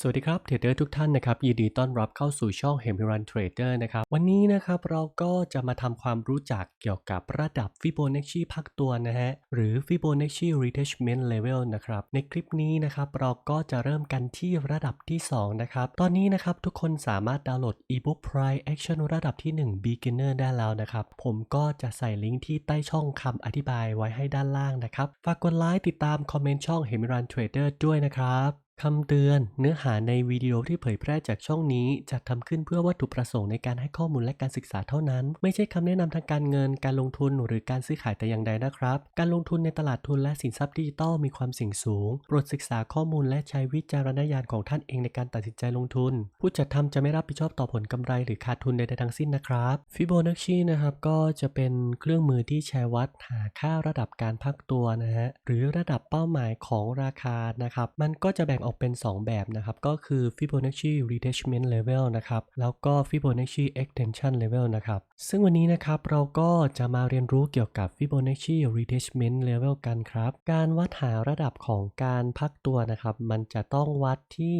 สวัสดีครับเทรดเดอร์ทุกท่านนะครับยินดีต้อนรับเข้าสู่ช่อง h e m i r a n Trader นะครับวันนี้นะครับเราก็จะมาทำความรู้จักเกี่ยวกับระดับ Fibonacci พักตัวนะฮะหรือ Fibonacci Retracement Level นะครับในคลิปนี้นะครับเราก็จะเริ่มกันที่ระดับที่ 2 นะครับ ตอนนี้นะครับทุกคนสามารถดาวน์โหลด ebook Price Action ระดับที่ 1 Beginner ได้แล้วนะครับ ผมก็จะใส่ลิงก์ที่ใต้ช่องคำอธิบายไว้ให้ด้านล่างนะครับฝากกดไลค์ติดตามคอมเมนต์ช่อง h e m i r a n Trader ด้วยนะครับ คำเตือน เนื้อหาในวิดีโอที่เผยแพร่จากช่องนี้จัดทำขึ้นเพื่อวัตถุประสงค์ในการให้ข้อมูลและการศึกษาเท่านั้น ไม่ใช่คำแนะนำทางการเงิน การลงทุนหรือการซื้อขายแต่อย่างใดนะครับ การลงทุนในตลาดทุนและสินทรัพย์ดิจิทัลมีความเสี่ยงสูง โปรดศึกษาข้อมูลและใช้วิจารณญาณของท่านเองในการตัดสินใจลงทุน ผู้จัดทำจะไม่รับผิดชอบต่อผลกำไรหรือขาดทุนใดๆทั้งสิ้นนะครับ Fibonacci นะครับก็จะเป็นเครื่องมือที่ใช้วัดหาค่าระดับการพักตัวนะฮะหรือระดับเป้าหมายของราคานะครับมันก็จะแบ่งออกออกเป็น 2 แบบนะครับ ก็คือ Fibonacci Retracement Level นะครับ แล้วก็ Fibonacci Extension Level นะครับ ซึ่งวันนี้นะครับเราก็จะมาเรียนรู้เกี่ยวกับ Fibonacci Retracement Level กันครับ การวัดหาระดับของการพักตัวนะครับ มันจะต้องวัดที่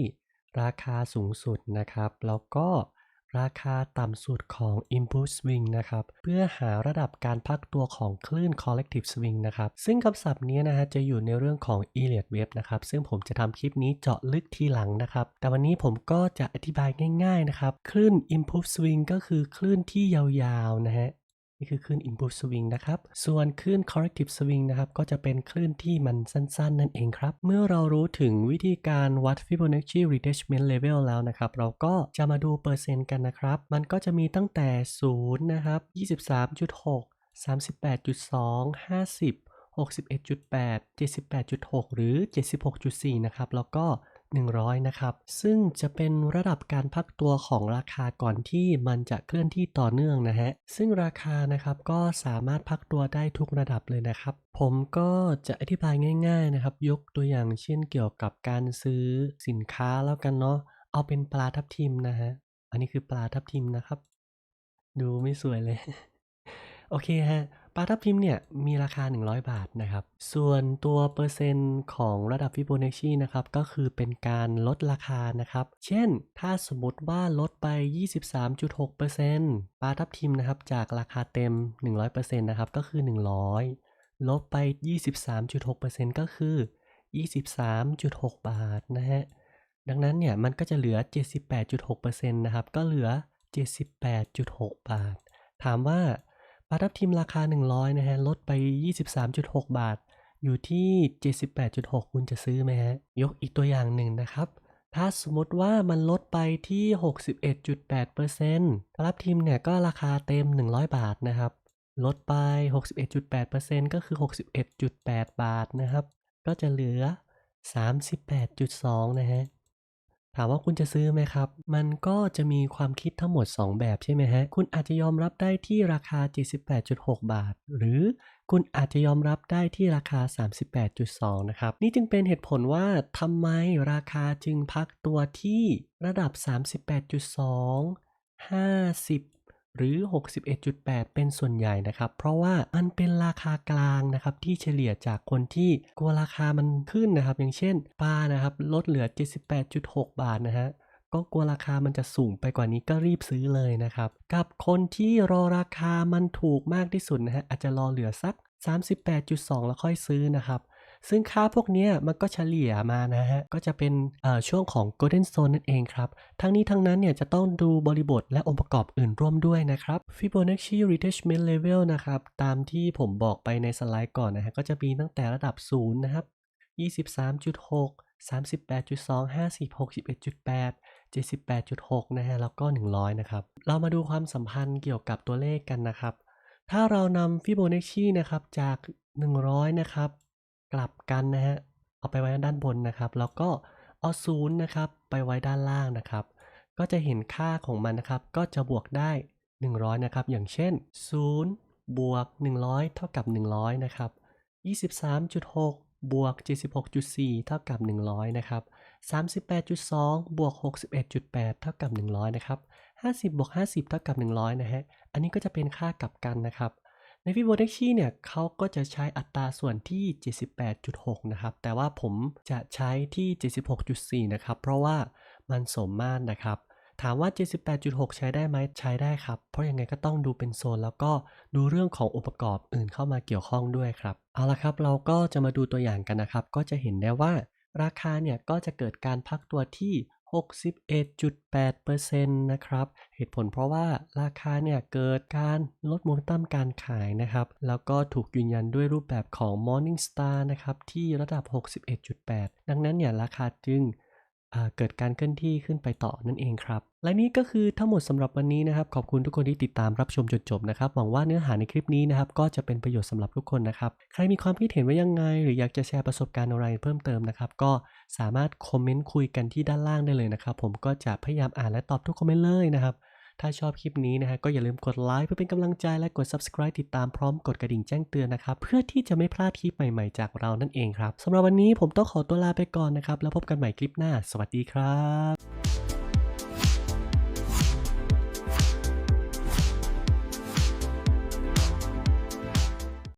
ราคาสูงสุดนะครับ แล้วก็ ราคาต่ำสุดของ Impulse Swing นะครับ เพื่อหาระดับการพักตัวของคลื่น Collective Swing นะครับ ซึ่งคำศัพท์นี้นะฮะจะอยู่ในเรื่องของ Elliott Wave นะครับ ซึ่งผมจะทำคลิปนี้เจาะลึกทีหลังนะครับ แต่วันนี้ผมก็จะอธิบายง่ายๆนะครับ คลื่น Impulse Swing ก็คือคลื่นที่ยาวๆนะฮะ นี่คือคลื่น Impulse Swing นะครับ ส่วนคลื่น Corrective Swing นะครับ ก็จะเป็นคลื่นที่มันสั้นๆ นั่นเองครับ เมื่อเรารู้ถึงวิธีการวัด Fibonacci Retracement Level แล้วนะครับ เราก็จะมาดูเปอร์เซ็นต์กันนะครับ มันก็จะมีตั้งแต่ 0 นะครับ 23.6 38.2 50 61.8 78.6 หรือ 76.4 นะครับ แล้วก็ 100 นะครับ ซึ่งจะเป็นระดับการพักตัวของราคาก่อนที่มันจะเคลื่อนที่ต่อเนื่องนะฮะ ซึ่งราคานะครับก็สามารถพักตัวได้ทุกระดับเลยนะครับ ผมก็จะอธิบายง่าย ๆนะครับ ยกตัวอย่างเช่นเกี่ยวกับการซื้อสินค้าแล้วกันเนาะ เอาเป็นปลาทับทิมนะฮะ อันนี้คือปลาทับทิมนะครับ ดูไม่สวยเลย โอเคฮะ ลาทับทิมเนี่ยมีราคา 100 บาทนะครับ ส่วนตัวเปอร์เซ็นต์ของระดับ Fibonacci นะครับก็คือเป็นการลดราคานะครับ เช่น ถ้าสมมติว่าลดไป 23.6%ปลาทับทิมนะครับจากราคาเต็ม 100%นะครับก็คือ 100 ลบไป 23.6%ก็คือ 23.6 บาทนะฮะ ดังนั้นเนี่ยมันก็จะเหลือ 78.6%นะครับก็เหลือ 78.6 บาท ถามว่า ปลาทับทิมราคา 100 นะฮะ ลดไป 23.6 บาท อยู่ที่ 78.6 คุณจะซื้อไหมฮะ ยกอีกตัวอย่างหนึ่งนะครับ ถ้าสมมติว่ามันลดไปที่ 61.8%ปลาทับทิมเนี่ยก็ราคาเต็ม 100 บาทนะครับ ลดไป 61.8%ก็คือ 61.8 บาทนะครับ ก็จะเหลือ 38.2 นะฮะ ถามว่าคุณจะซื้อไหมครับ มันก็จะมีความคิดทั้งหมด 2 แบบใช่ไหมฮะ คุณอาจจะยอมรับได้ที่ราคา 78.6 บาท หรือคุณอาจจะยอมรับได้ที่ราคา 38.2 นะครับ นี่จึงเป็นเหตุผลว่าทำไมราคาจึงพักตัวที่ระดับ 38.2 50 หรือ 61.8 เป็นส่วนใหญ่นะครับ เพราะว่ามันเป็นราคากลางนะครับที่เฉลี่ยจากคนที่กลัวราคามันขึ้นนะครับ อย่างเช่นปลานะครับลดเหลือ 78.6 บาทนะฮะก็กลัวราคามันจะสูงไปกว่านี้ก็รีบซื้อเลยนะครับ กับคนที่รอราคามันถูกมากที่สุดนะฮะอาจจะรอเหลือสัก 38.2 แล้วค่อยซื้อนะครับ ซึ่งค่าพวกนี้มันก็เฉลี่ยมานะฮะ ก็จะเป็นช่วงของ Golden Zone นั่นเองครับ ทั้งนี้ทั้งนั้นเนี่ยจะต้องดูบริบทและองค์ประกอบอื่นร่วมด้วยนะครับ Fibonacci Retracement Level นะครับ ตามที่ผมบอกไปในสไลด์ก่อนนะฮะ ก็จะมีตั้งแต่ระดับ 0 นะครับ 23.6 38.2 50 61.8 78.6 นะฮะ แล้วก็ 100 นะครับ เรามาดูความสัมพันธ์เกี่ยวกับตัวเลขกันนะครับ ถ้าเรานำ Fibonacci นะครับ จาก 100 นะครับ กลับกันนะฮะเอาไปไว้ด้านบนนะครับ แล้วก็เอา0นะครับไปไว้ด้านล่างนะครับ ก็จะเห็นค่าของมันนะครับ ก็จะบวกได้ 100 นะครับ อย่างเช่น 0 บวก 100 เท่ากับ 100 นะครับ 23.6 บวก 76.4 เท่ากับ 100 นะครับ 38.2 บวก 61.8 เท่ากับ 100 นะครับ 50 บวก 50 เท่ากับ 100 นะฮะ อันนี้ก็จะเป็นค่ากลับกันนะครับ ใน Fibonacci เนี่ยเขาก็จะใช้อัตราส่วนที่ 78.6 นะครับ แต่ว่าผมจะใช้ที่ 76.4 นะครับ เพราะว่ามันสมมาตรนะครับ ถามว่า 78.6 ใช้ได้ไหมใช้ได้ครับ เพราะยังไงก็ต้องดูเป็นโซน แล้วก็ดูเรื่องขององค์ประกอบอื่นเข้ามาเกี่ยวข้องด้วยครับ เอาละครับ เราก็จะมาดูตัวอย่างกันนะครับ ก็จะเห็นได้ว่าราคาเนี่ยก็จะเกิดการพักตัวที่ 61.8%นะครับ เหตุผลเพราะว่าราคาเนี่ยเกิดการลดโมเมนตัมการขายนะครับ แล้วก็ถูกยืนยันด้วยรูปแบบของ Morningstar นะครับ ที่ระดับ 61.8 ดังนั้นเนี่ยราคาจึง เกิดการเคลื่อนที่ขึ้นไปต่อนั่นเองครับ และนี่ก็คือทั้งหมดสำหรับวันนี้นะครับ ขอบคุณทุกคนที่ติดตามรับชมจนจบนะครับ หวังว่าเนื้อหาในคลิปนี้นะครับ ก็จะเป็นประโยชน์สำหรับทุกคนนะครับ ใครมีความคิดเห็นว่ายังไง หรืออยากจะแชร์ประสบการณ์อะไรเพิ่มเติมนะครับ ก็สามารถคอมเมนต์คุยกันที่ด้านล่างได้เลยนะครับ ผมก็จะพยายามอ่านและตอบทุกคอมเมนต์เลยนะครับ ถ้าชอบคลิปนี้นะฮะก็อย่าลืมกดไลค์เพื่อเป็นกำลังใจและกด subscribe ติดตามพร้อมกดกระดิ่งแจ้งเตือนนะครับ เพื่อที่จะไม่พลาดคลิปใหม่ๆจากเรานั่นเองครับสำหรับวันนี้ผมต้องขอตัวลาไปก่อนนะครับ แล้วพบกันใหม่คลิปหน้า สวัสดีครับ